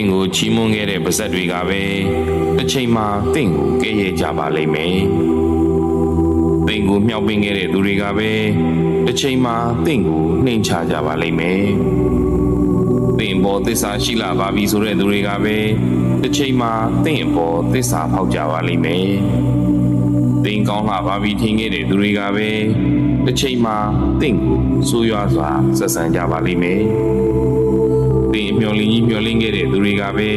င့်ကိုချီးမွမ်းခဲ့တဲ့ပါဇက်တွေကပဲတစ်ချိန်မှာတင့်ကိုကဲ့ရဲ့ကြပါလိမ့်မယ်။တင့်ကိုမြောက်ပင်ခဲ့တဲ့သူတွေကပဲတစ်ချိန်မှာတင့်ကိုနှိမ်ချကြပါလိမ့်မယ်။တင့်ပေါ်သစ္စာရှိလာပါပြီဆိုတဲ့သူတွေကပဲတစ်ချိန်မှာတင့်အပေါ်သစ္စာဖောက်ကြပါလိမ့်မယ်။တင်ကောင်းလာပါပြီထင်ခဲ့တဲ့သူတွေကပဲတစ်ချိန်မှာတင့်ကိုဆိုးရွားစွာဆက်ဆံကြပါလိမ့်မယ်။ တင်မျောလင်းကြီးမျောလင်းခဲ့တဲ့သူတွေကပဲ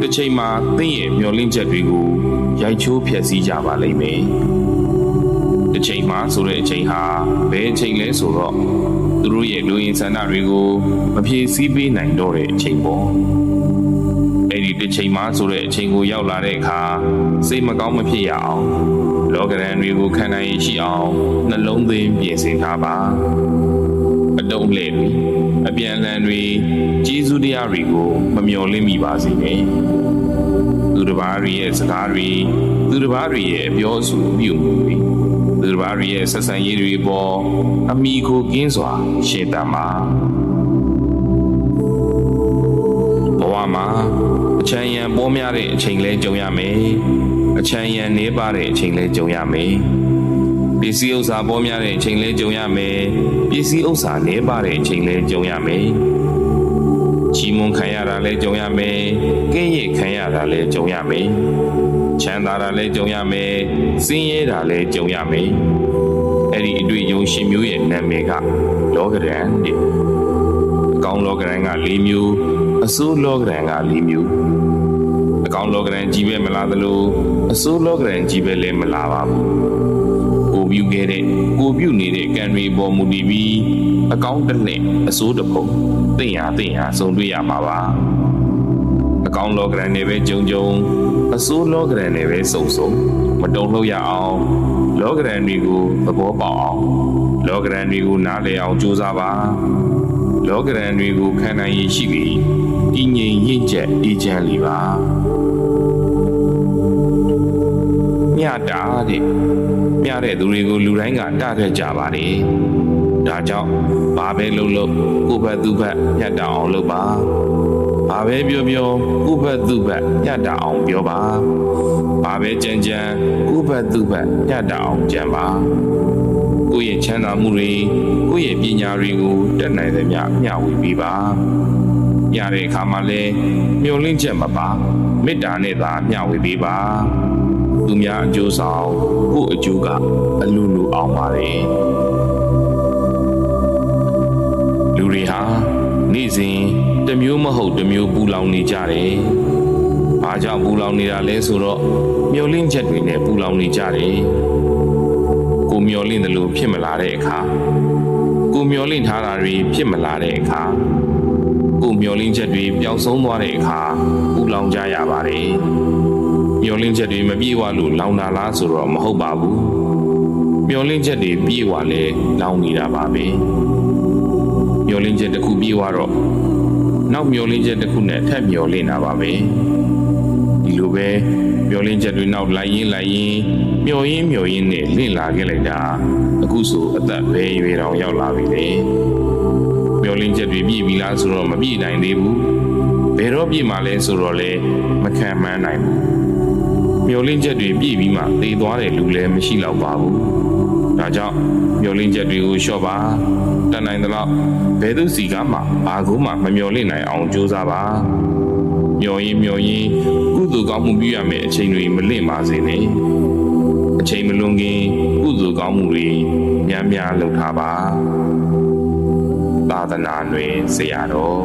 တစ်ချိန်မှာတင့်ရဲ့မျောလင်းချက်တွေကိုရိုက်ချိုးဖျက်ဆီးကြပါလိမ့်မယ်။တစ်ချိန်မှာဆိုတဲ့အချိန်ဟာဘယ်အချိန်လဲဆိုတော့သူတို့ရဲ့လူရင်းဆန္ဒတွေကိုမဖြည့်ဆည်းပေးနိုင်တော့တဲ့အချိန်ပေါ့။အဲ့ဒီတစ်ချိန်မှဆိုတဲ့အချိန်ကိုရောက်လာတဲ့အခါစိတ်မကောင်းမဖြစ်ရအောင်လောကရန်တွေကိုခံနိုင်ရရှိအောင်နှလုံးသွင်းပြင်ဆင်ထားပါအ တုံးလှဲ့တွေအပြန်အလှန်တွေကျေးဇူးတရားတွေကိုမမျော်လင့်မိပါစေနဲ့သူတစ်ပါးတွေရဲ့စကားတွေသူတစ်ပါးတွေရဲ့အပြောအဆိုပြုမှုတွေသူတစ်ပါးတွေရဲ့ဆက်ဆံရေးတွေပေါ်အမိကိုကင်းစွာရှင်းတတ်ပါဘဝမှာအချမ်းရံပေါ်များတဲ့အချိန်လဲကြုံရမယ်အချမ်းရံနေပါတဲ့အချိန်လဲကြုံရမယ် ပစ္စည်းဥစ္စာပေါ်များတဲ့အချိန်လဲကြုံရမယ်ပစ္စည်းဥစ္စာနေပါတဲ့အချိန်လဲကြုံရမယ်ချီးမွမ်းခံရတာလဲကြုံရမယ်ကင်းရိတ်ခံရတာလဲကြုံရမယ်ချမ်းသာတာလဲကြုံရမယ်စင်းရဲတာလဲကြုံရမယ်အဲ့ဒီအတွေ့အကြုံရှင်မျိုးရဲ့နာမည်ကလောကရန်တဲ့အကောင်းလောကရန်က၄မျိုးအဆိုးလောကရန်က၄မျိုးအကောင်းလောကရန်ကြီးပဲမလာသလိုအဆိုးလောကရန်ကြီးပဲလည်းမလာပါဘူးကိုပြု ခဲ့တဲ့ကိုပြုနေတဲ့ကံတွေပေါ်မူတည်ပြီးအကောင်းတစ်နဲ့အဆိုးတစ်ဖုံသိရသိရဆုံတွေ့ရမှာပါအကောင်းလောကရန်နဲ့ပဲကြုံကြုံအဆိုးလောကရန်နဲ့ပဲစုံစုံမတုံ့လှုပ်ရအောင်လောကရန်တွေကိုသဘောပေါက်အောင်လောကရန်တွေကိုနားလည်အောင်ကြိုးစားပါလောကရန်တွေကိုခံနိုင်ရည်ရှိပြီးတည်ငြိမ်ရင့်ကျက်အေးချမ်းလီပါမြတ်တာတဲ့ မြတ်တဲ့သူတွေကိုလူတိုင်းကတတ်ခဲ့ကြပါတယ်ဒါကြောင့်ဘာပဲလုပ်လို့ကိုယ့်ဘက်သူ့ဘက်မြတ်တာအောင်လုပ်ပါဘာပဲပြောပြောကိုယ့်ဘက်သူ့ဘက်မြတ်တာအောင်ပြောပါဘာပဲကြံကြံကိုယ့်ဘက်သူ့ဘက်မြတ်တာအောင်ကြံပါကိုယ့်ရဲ့ချမ်းသာမှုတွေကိုယ့်ရဲ့ပညာတွေကိုတက်နိုင်သမျှမျှဝေပေးပါ။ရတဲ့အခါမှာလည်းမျောလင့်ချက်မပါမေတ္တာနဲ့သာမျှဝေပေးပါ။ သူများအကျိုးဆောင်ကိုယ့်အကျိုးကအလူလူအောင်ပါလေ။လူတွေဟာနေ့စဉ်တစ်မျိုးမဟုတ်တစ်မျိုးပူလောင်နေကြတယ်။ဘာကြောင့်ပူလောင်နေတာလဲဆိုတော့မျောလင့်ချက်တွေနဲ့ပူလောင်နေကြတယ်။ကိုမျောလင့်တယ်လို့ဖြစ်မလာတဲ့အခါကိုမျောလင့်ထားတာတွေဖြစ်မလာတဲ့အခါကိုမျောလင့်ချက်တွေပျောက်ဆုံးသွားတဲ့အခါပူလောင်ကြရပါတယ် မျောလင့်ချက်တွေမပြေဝလို့လောင်တာလားဆိုတော့မဟုတ်ပါဘူးမျောလင့်ချက်တွေပြေဝလဲလောင်နေတာပါပဲမျောလင့်ချက်တစ်ခုပြေဝတော့နောက်မျောလင့်ချက်တစ်ခုနဲ့ထပ်မျောလင့်တာပါပဲဒီလိုပဲမျောလင်းချက်တွေနောက်လိုက်ရင်းလိုက်ရင်းမျောရင်းမျောရင်းနဲ့လင့်လာခဲ့လိုက်တာအခုဆိုအသက်ပဲရွေတောင်ရောက်လာပြီလေမျောလင်းချက်တွေပြည့်ပြီလားဆိုတော့မပြည့်နိုင်သေးဘူးဘယ်တော့ပြည့်မှာလဲဆိုတော့လေမခံမှန်းနိုင်ဘူး မျောလင်းချက်တွေပြည့်ပြီးမှသေသွားတဲ့လူလည်းမရှိတော့ပါဘူးဒါကြောင့်မျောလင်းချက်တွေကိုလျှော့ပါတတ်နိုင်သလောက်ဘယ်သူစီကမှဘာကူမှမမျောလင့်နိုင်အောင်ကြိုးစားပါမျော်ရင်မျော်ရင်ကုသိုလ်ကောင်းမှုပြုရမယ့်အချိန်တွေမလင့်ပါစေနဲ့အချိန်မလွန်ခင်ကုသိုလ်ကောင်းမှုတွေများများလုပ်ထားပါသာသနာ့တွင်ဆရာတော်